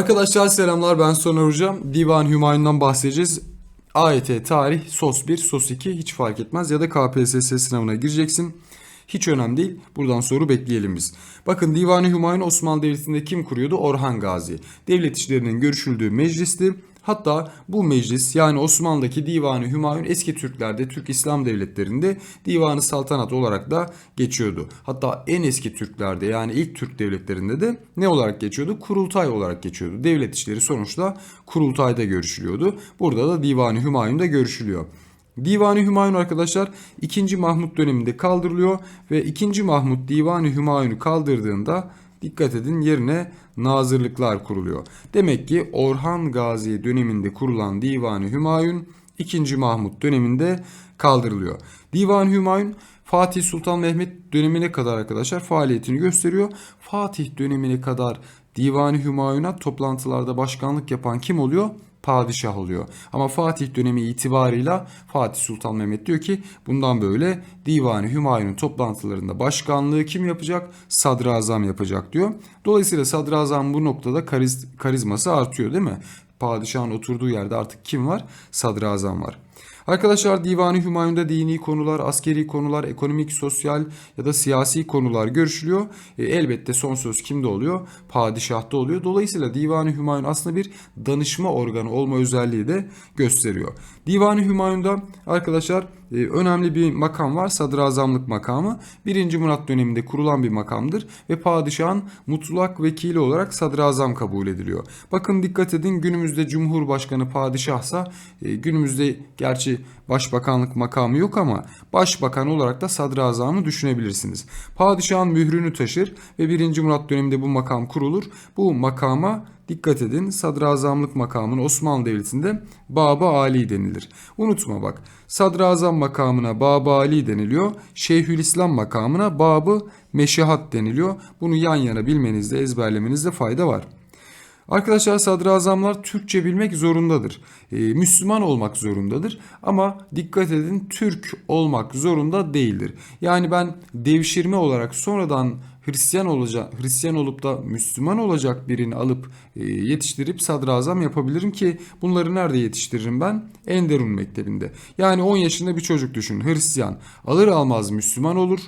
Arkadaşlar selamlar ben Soner Hocam. Divan Hümayun'dan bahsedeceğiz. AYT tarih SOS 1, SOS 2 hiç fark etmez ya da KPSS sınavına gireceksin. Hiç önemli değil. Buradan soru bekleyelim biz. Bakın Divan-ı Hümayun Osmanlı Devleti'nde kim kuruyordu? Orhan Gazi. Devlet işlerinin görüşüldüğü meclisti. Hatta bu meclis yani Osmanlı'daki Divan-ı Hümayun eski Türklerde, Türk İslam devletlerinde Divan-ı Saltanat olarak da geçiyordu. Hatta en eski Türklerde yani ilk Türk devletlerinde de ne olarak geçiyordu? Kurultay olarak geçiyordu. Devlet işleri sonuçta kurultayda görüşülüyordu. Burada da Divan-ı Hümayun'da görüşülüyor. Divan-ı Hümayun arkadaşlar 2. Mahmut döneminde kaldırılıyor ve 2. Mahmut Divan-ı Hümayun'u kaldırdığında dikkat edin yerine nazırlıklar kuruluyor. Demek ki Orhan Gazi döneminde kurulan Divan-ı Hümayun 2. Mahmut döneminde kaldırılıyor. Divan-ı Hümayun Fatih Sultan Mehmet dönemine kadar arkadaşlar faaliyetini gösteriyor. Fatih dönemine kadar Divan-ı Hümayun'a toplantılarda başkanlık yapan kim oluyor? padişah oluyor. Ama Fatih dönemi itibarıyla Fatih Sultan Mehmet diyor ki bundan böyle Divan-ı Hümayun'un toplantılarında başkanlığı kim yapacak? Sadrazam yapacak diyor. Dolayısıyla sadrazam bu noktada kariz, karizması artıyor değil mi? Padişahın oturduğu yerde artık kim var? Sadrazam var. Arkadaşlar Divan-ı Hümayun'da dini konular, askeri konular, ekonomik, sosyal ya da siyasi konular görüşülüyor. E, elbette son söz kimde oluyor? Padişahta oluyor. Dolayısıyla Divan-ı Hümayun aslında bir danışma organı olma özelliği de gösteriyor. Divan-ı Hümayun'da arkadaşlar e, önemli bir makam var. Sadrazamlık makamı. 1. Murat döneminde kurulan bir makamdır ve padişahın mutlak vekili olarak sadrazam kabul ediliyor. Bakın dikkat edin günümüzde Cumhurbaşkanı padişahsa e, günümüzde gerçi başbakanlık makamı yok ama başbakan olarak da sadrazamı düşünebilirsiniz. Padişahın mührünü taşır ve 1. Murat döneminde bu makam kurulur. Bu makama Dikkat edin sadrazamlık makamına Osmanlı Devleti'nde Baba Ali denilir. Unutma bak sadrazam makamına Baba Ali deniliyor. Şeyhülislam makamına Babı Meşahat deniliyor. Bunu yan yana bilmenizde ezberlemenizde fayda var. Arkadaşlar sadrazamlar Türkçe bilmek zorundadır. Ee, Müslüman olmak zorundadır. Ama dikkat edin Türk olmak zorunda değildir. Yani ben devşirme olarak sonradan Hristiyan olacak, Hristiyan olup da Müslüman olacak birini alıp e, yetiştirip sadrazam yapabilirim ki bunları nerede yetiştiririm ben? Enderun Mektebi'nde. Yani 10 yaşında bir çocuk düşün Hristiyan alır almaz Müslüman olur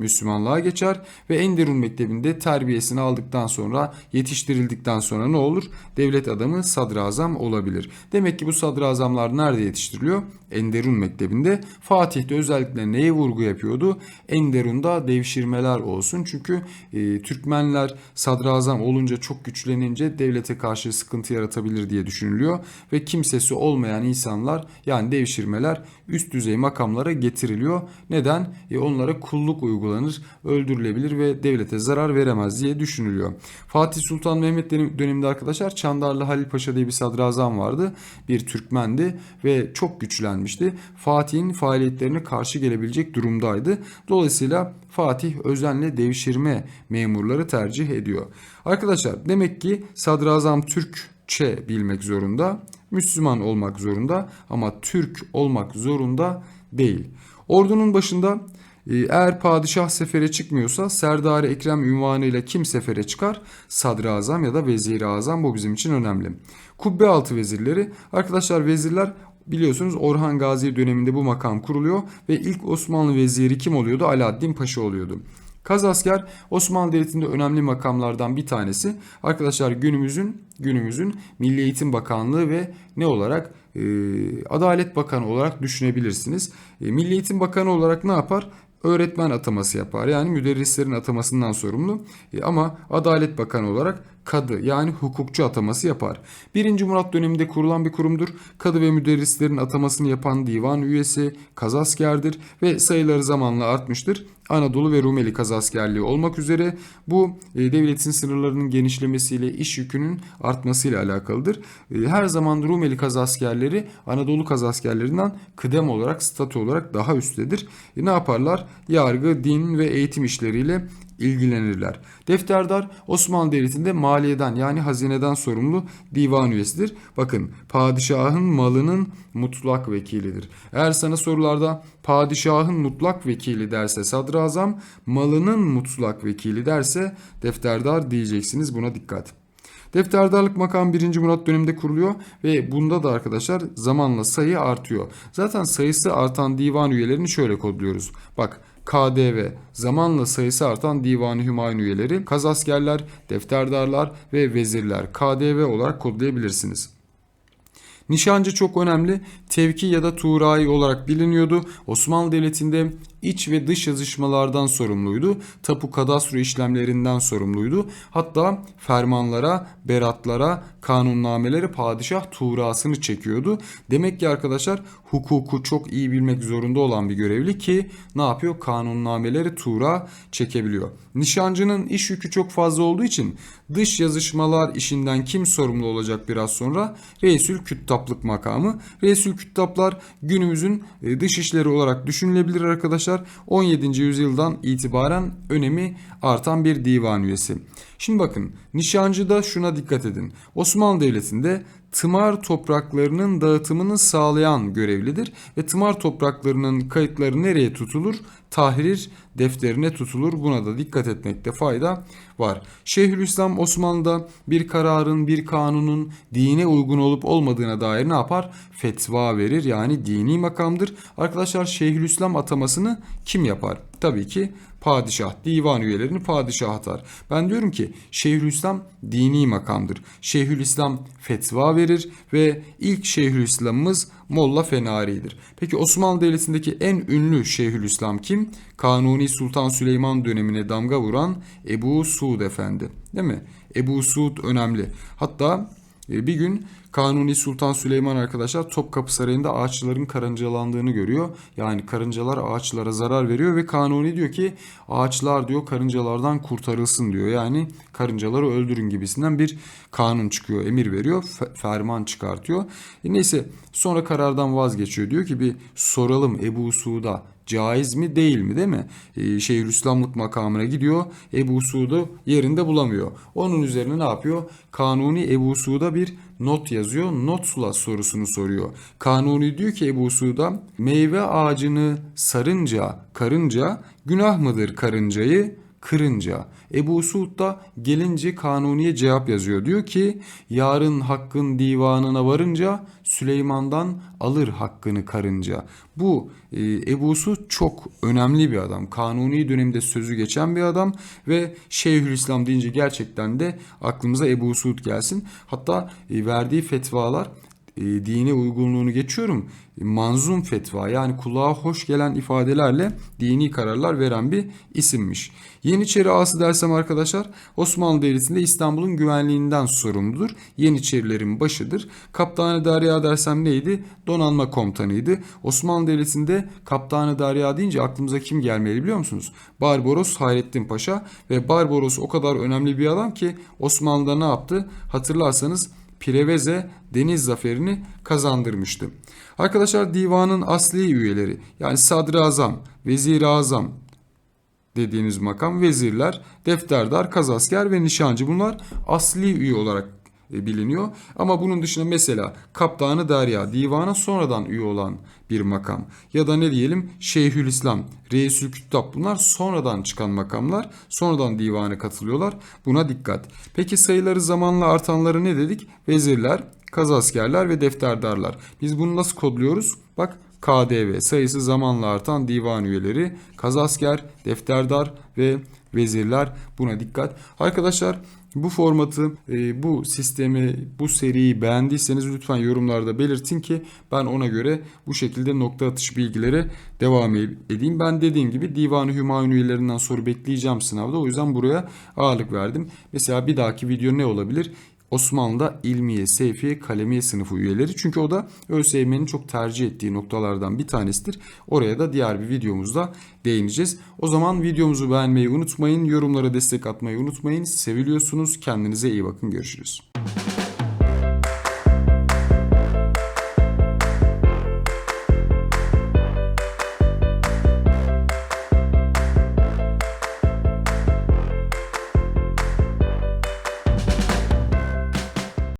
Müslümanlığa geçer ve Enderun Mektebi'nde terbiyesini aldıktan sonra yetiştirildikten sonra ne olur? Devlet adamı sadrazam olabilir. Demek ki bu sadrazamlar nerede yetiştiriliyor? Enderun Mektebi'nde. Fatih de özellikle neye vurgu yapıyordu? Enderun'da devşirmeler olsun. Çünkü e, Türkmenler sadrazam olunca çok güçlenince devlete karşı sıkıntı yaratabilir diye düşünülüyor. Ve kimsesi olmayan insanlar yani devşirmeler üst düzey makamlara getiriliyor. Neden? E, onlara kulluk uygulanır, öldürülebilir ve devlete zarar veremez diye düşünülüyor. Fatih Sultan Mehmet döneminde arkadaşlar Çandarlı Halil Paşa diye bir sadrazam vardı. Bir Türkmendi ve çok güçlenmişti. Fatih'in faaliyetlerine karşı gelebilecek durumdaydı. Dolayısıyla Fatih özenle devşirme memurları tercih ediyor. Arkadaşlar demek ki sadrazam Türkçe bilmek zorunda. Müslüman olmak zorunda ama Türk olmak zorunda değil. Ordunun başında e, eğer padişah sefere çıkmıyorsa Serdar Ekrem ünvanıyla kim sefere çıkar? Sadrazam ya da vezir azam bu bizim için önemli. Kubbe altı vezirleri arkadaşlar vezirler biliyorsunuz Orhan Gazi döneminde bu makam kuruluyor ve ilk Osmanlı veziri kim oluyordu? Alaaddin Paşa oluyordu. Kazasker Osmanlı Devleti'nde önemli makamlardan bir tanesi. Arkadaşlar günümüzün günümüzün Milli Eğitim Bakanlığı ve ne olarak e, Adalet Bakanı olarak düşünebilirsiniz. E, Milli Eğitim Bakanı olarak ne yapar? öğretmen ataması yapar. Yani müderrislerin atamasından sorumlu. E, ama Adalet Bakanı olarak kadı yani hukukçu ataması yapar. 1. Murat döneminde kurulan bir kurumdur. Kadı ve müderrislerin atamasını yapan divan üyesi kazaskerdir ve sayıları zamanla artmıştır. Anadolu ve Rumeli kazaskerliği olmak üzere bu e, devletin sınırlarının genişlemesiyle iş yükünün artmasıyla alakalıdır. E, her zaman Rumeli kazaskerleri Anadolu kazaskerlerinden kıdem olarak statü olarak daha üsttedir. E, ne yaparlar? Yargı, din ve eğitim işleriyle ilgilenirler. Defterdar Osmanlı Devleti'nde maliyeden yani hazineden sorumlu divan üyesidir. Bakın padişahın malının mutlak vekilidir. Eğer sana sorularda padişahın mutlak vekili derse sadrazam, malının mutlak vekili derse defterdar diyeceksiniz buna dikkat. Defterdarlık makam 1. Murat döneminde kuruluyor ve bunda da arkadaşlar zamanla sayı artıyor. Zaten sayısı artan divan üyelerini şöyle kodluyoruz. Bak KDV zamanla sayısı artan divan Hümayun üyeleri, kazaskerler, defterdarlar ve vezirler KDV olarak kodlayabilirsiniz. Nişancı çok önemli. Tevki ya da tuğrai olarak biliniyordu. Osmanlı Devleti'nde iç ve dış yazışmalardan sorumluydu. Tapu kadastro işlemlerinden sorumluydu. Hatta fermanlara, beratlara, kanunnamelere padişah tuğrasını çekiyordu. Demek ki arkadaşlar hukuku çok iyi bilmek zorunda olan bir görevli ki ne yapıyor? Kanunnameleri tuğra çekebiliyor. Nişancının iş yükü çok fazla olduğu için dış yazışmalar işinden kim sorumlu olacak biraz sonra? Reisül Küttaplık makamı. Reisül Küttaplar günümüzün e, dış işleri olarak düşünülebilir arkadaşlar. 17. yüzyıldan itibaren önemi artan bir divan üyesi. Şimdi bakın nişancıda şuna dikkat edin. Osmanlı Devleti'nde tımar topraklarının dağıtımını sağlayan görevlidir ve tımar topraklarının kayıtları nereye tutulur? Tahrir defterine tutulur. Buna da dikkat etmekte fayda var. Şeyhülislam Osmanlı'da bir kararın, bir kanunun dine uygun olup olmadığına dair ne yapar? Fetva verir yani dini makamdır. Arkadaşlar Şeyhülislam atamasını kim yapar? Tabii ki padişah, divan üyelerini padişah atar. Ben diyorum ki Şeyhülislam dini makamdır. Şeyhülislam fetva verir ve ilk Şeyhülislam'ımız Molla Fenari'dir. Peki Osmanlı Devleti'ndeki en ünlü Şeyhülislam kim? Kanuni Sultan Süleyman dönemine damga vuran Ebu Suud Efendi. Değil mi? Ebu Suud önemli. Hatta e, bir gün Kanuni Sultan Süleyman arkadaşlar Topkapı Sarayı'nda ağaçların karıncalandığını görüyor. Yani karıncalar ağaçlara zarar veriyor ve Kanuni diyor ki ağaçlar diyor karıncalardan kurtarılsın diyor. Yani karıncaları öldürün gibisinden bir kanun çıkıyor, emir veriyor, ferman çıkartıyor. E neyse sonra karardan vazgeçiyor. Diyor ki bir soralım Ebu Suud'a caiz mi değil mi değil mi? Ee, Şeyhülislamlık makamına gidiyor. Ebu Suud'u yerinde bulamıyor. Onun üzerine ne yapıyor? Kanuni Ebu Suud'a bir not yazıyor. Notla sorusunu soruyor. Kanuni diyor ki Ebu Suud'a meyve ağacını sarınca karınca günah mıdır karıncayı kırınca. Ebu Suud da gelince Kanuni'ye cevap yazıyor. Diyor ki yarın hakkın divanına varınca Süleyman'dan alır hakkını karınca. Bu e, Ebu Suud çok önemli bir adam. Kanuni döneminde sözü geçen bir adam ve Şeyhülislam deyince gerçekten de aklımıza Ebu Suud gelsin. Hatta e, verdiği fetvalar e, dine uygunluğunu geçiyorum. Manzum fetva yani kulağa hoş gelen ifadelerle dini kararlar veren bir isimmiş. Yeniçeri ağası dersem arkadaşlar Osmanlı Devleti'nde İstanbul'un güvenliğinden sorumludur. Yeniçerilerin başıdır. Kaptanı Derya dersem neydi? Donanma komutanıydı. Osmanlı Devleti'nde Kaptanı Derya deyince aklımıza kim gelmeli biliyor musunuz? Barbaros Hayrettin Paşa ve Barbaros o kadar önemli bir adam ki Osmanlı'da ne yaptı? Hatırlarsanız Preveze deniz zaferini kazandırmıştı. Arkadaşlar divanın asli üyeleri yani sadrazam, vezir azam dediğimiz makam vezirler, defterdar, kazasker ve nişancı bunlar asli üye olarak biliniyor. Ama bunun dışında mesela Kaptanı Derya divana sonradan üye olan bir makam. Ya da ne diyelim Şeyhülislam, Reisül Küttab bunlar sonradan çıkan makamlar. Sonradan divana katılıyorlar. Buna dikkat. Peki sayıları zamanla artanları ne dedik? Vezirler, kazaskerler ve defterdarlar. Biz bunu nasıl kodluyoruz? Bak KDV sayısı zamanla artan divan üyeleri, kazasker, defterdar ve vezirler buna dikkat. Arkadaşlar bu formatı, e, bu sistemi, bu seriyi beğendiyseniz lütfen yorumlarda belirtin ki ben ona göre bu şekilde nokta atış bilgileri devam edeyim. Ben dediğim gibi Divan-ı Hümayun üyelerinden soru bekleyeceğim sınavda. O yüzden buraya ağırlık verdim. Mesela bir dahaki video ne olabilir? Osmanlı'da ilmiye, seyfiye, kalemiye sınıfı üyeleri. Çünkü o da ÖSYM'nin çok tercih ettiği noktalardan bir tanesidir. Oraya da diğer bir videomuzda değineceğiz. O zaman videomuzu beğenmeyi unutmayın. Yorumlara destek atmayı unutmayın. Seviliyorsunuz. Kendinize iyi bakın. Görüşürüz.